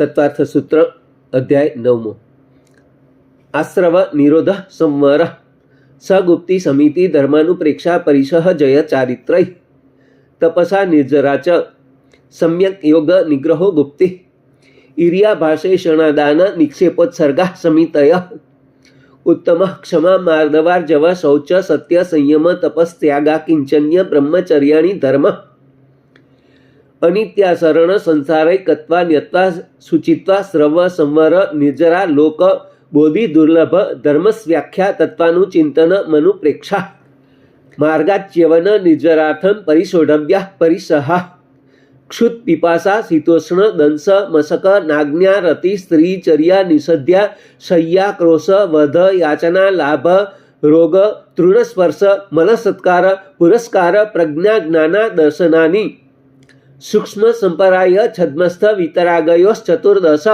તત્વાર્થ સૂત્ર અધ્યાય નવમો આશ્રવ નિરોધ સંવર સગુપ્તિ સમિતિ ધર્માનુપ્રેક્ષા પરિષહ જય ચારિત્રય તપસા નિર્જરાચ સમ્યક યોગ નિગ્રહો ગુપ્તિ ઇરિયા ભાષે શણાદાન નિક્ષેપોત્સર્ગા સમિતય ઉત્તમ ક્ષમા માર્દવાર જવ શૌચ સત્ય સંયમ તપસ્ત્યાગા કિંચન્ય બ્રહ્મચર્યાણી ધર્મ अनित्यासरण संसारैकत्वा न्यत्वा सुचित्वा श्रव संवर निर्जरा लोक बोधी दुर्लभ धर्मस्व्याख्या तत्वानुचिंतन मनुप्रेक्षा। मार्गाच्यवन निर्जरार्थम परिशोढव्या परिसहा क्षुत्पिपासा शीतोष्ण दंस मसक नाज्ञा रती स्त्रीचर्या निषद्या शय्या क्रोश वध याचना लाभ रोग तृणस्पर्श मलसत्कार पुरस्कार प्रज्ञा ज्ञाना दर्शनानी। સૂક્ષ્મ સંપરાય છદ્મસ્થ વિતરાગયોશ્ચતુર્દશ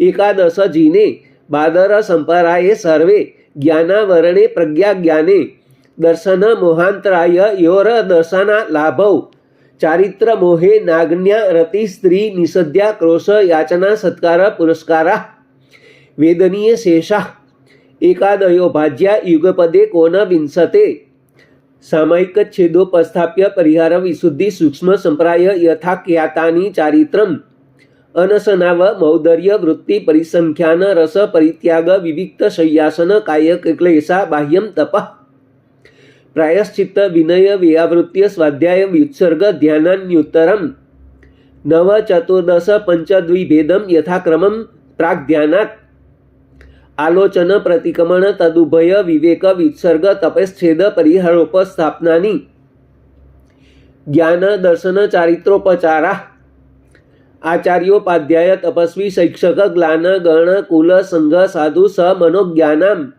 એકાદશ જીને બાદર સંપરાયે સર્વે જ્ઞાનાવરણે પ્રજ્ઞા જ્ઞાને દર્શન મોહાંતરાય યોર દર્શના લાભૌ. ચારિત્ર મોહે નાગન્યા રતિ સ્ત્રી નિષદ્યા ક્રોશ યાચના સત્કાર પુરસ્કારા. વેદનીય શેષા. એકાદયો ભાજ્યા યુગપદે કોન વિંશતે સામયિક છેદોપસ્થાપ્ય પરિહાર વિશુદ્ધિ સૂક્ષ્મ સંપ્રાય યથા ખ્યાતાની ચારિત્રમ. અનસનાવ મૌદર્ય વૃત્તિ પરિસંખ્યાન રસ પરિત્યાગ વિવિક્ત શય્યાસન કાયક ક્લેશા બાહ્યમ તપ. પ્રાયશ્ચિત્ત વિનય વ્યાવૃત્ય સ્વાધ્યાય વ્યુત્સર્ગ ધ્યાનાન્યુત્તરમ. નવ ચતુર્દશ પંચદ્વિભેદમ યથાક્રમમ પ્રાગ્ધ્યાનાત આલોચન પ્રતિક્રમણ તદુભય વિવેક વિસર્ગ તપશ્છેદ પરિહરોપસ્થાપનાની. જ્ઞાન દર્શન ચારિત્રોપચારા. આચાર્યોપાધ્યાય તપસ્વી શૈક્ષક જ્ઞાન ગણ કુલ સંઘ સાધુ સ મનોજ્ઞાનામ.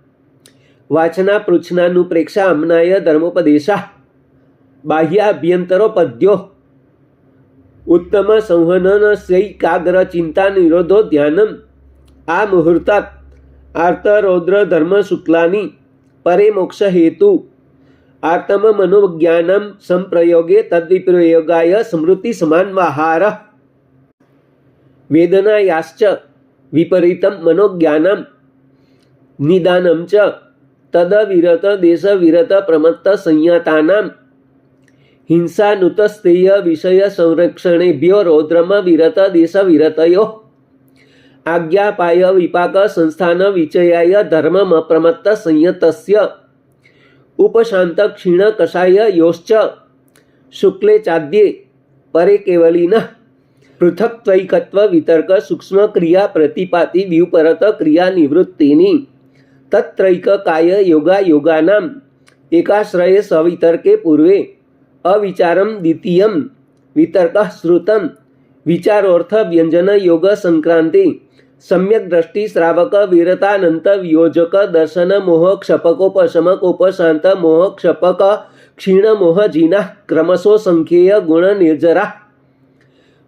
વાચના પૃચ્છનાનુપ્રેક્ષા અમનાય ધર્મોપદેશા. બાહ્યાભ્યંતરો પદ્યો ઉત્તમ સંહનન સૈકાગ્ર ચિંતા નિરોધો ધ્યાનમ. આ મુહૂર્તાત આર્ત રૌદ્ર ધર્મ શુક્લાની પરે મોક્ષ હેતુ આર્તમ મનોજ્ઞાનમ સંપ્રયોગે તદ્વિપ્રયોગાય સ્મૃતિ સમાન્વાહાર વેદનાયાશ્ચ વિપરીતમ મનોજ્ઞાનમ નિદાનમ ચ તદવિરત દેશવિરત પ્રમત્ત સંયતાનામ હિંસાનુતસ્તેય વિષય સંરક્ષણેભ્યો રૌદ્રમ વિરત દેશવિરતયો આજ્ઞાપાય વિપાક સંસ્થાન વિચયાય ધર્મમ પ્રમત્ત સંયતસ્ય ઉપશાંત ક્ષીણ કષાય યોશ્ચ શુક્લે ચાદ્યે પરે કેવલિન પૃથક્ત્વૈકત્વ વિતર્ક સૂક્ષ્મ ક્રિયા પ્રતિપાતિ વ્યુપરત ક્રિયા નિવૃત્તિની તત્રૈક કાય યોગા યોગાનામ એકાશ્રય સવિતર્કે પૂર્વે અવિચારમ દ્વિતીયમ વિતર્ક શ્રુતમ વિચારોર્થ વ્યંજન યોગ સંક્રાંતિ. સમ્યક દ્રષ્ટિ શ્રાવક વીરતાનંત વિયોજક દર્શન મોહ ક્ષપકોપશમકોપશાંત મોહ ક્ષપક ક્ષીણ મોહ જીના ક્રમશો સંખ્યેય ગુણ નિર્જરા.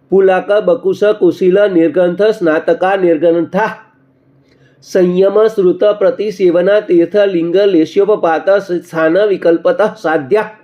પુલાક બકુશ કુશીલ નિર્ગંથ સ્નાતકા નિર્ગંથા. સંયમ શ્રુત પ્રતિસેવના તીર્થ લિંગ લેશ્યોપપાત સ્થાન વિકલ્પત સાધ્યા.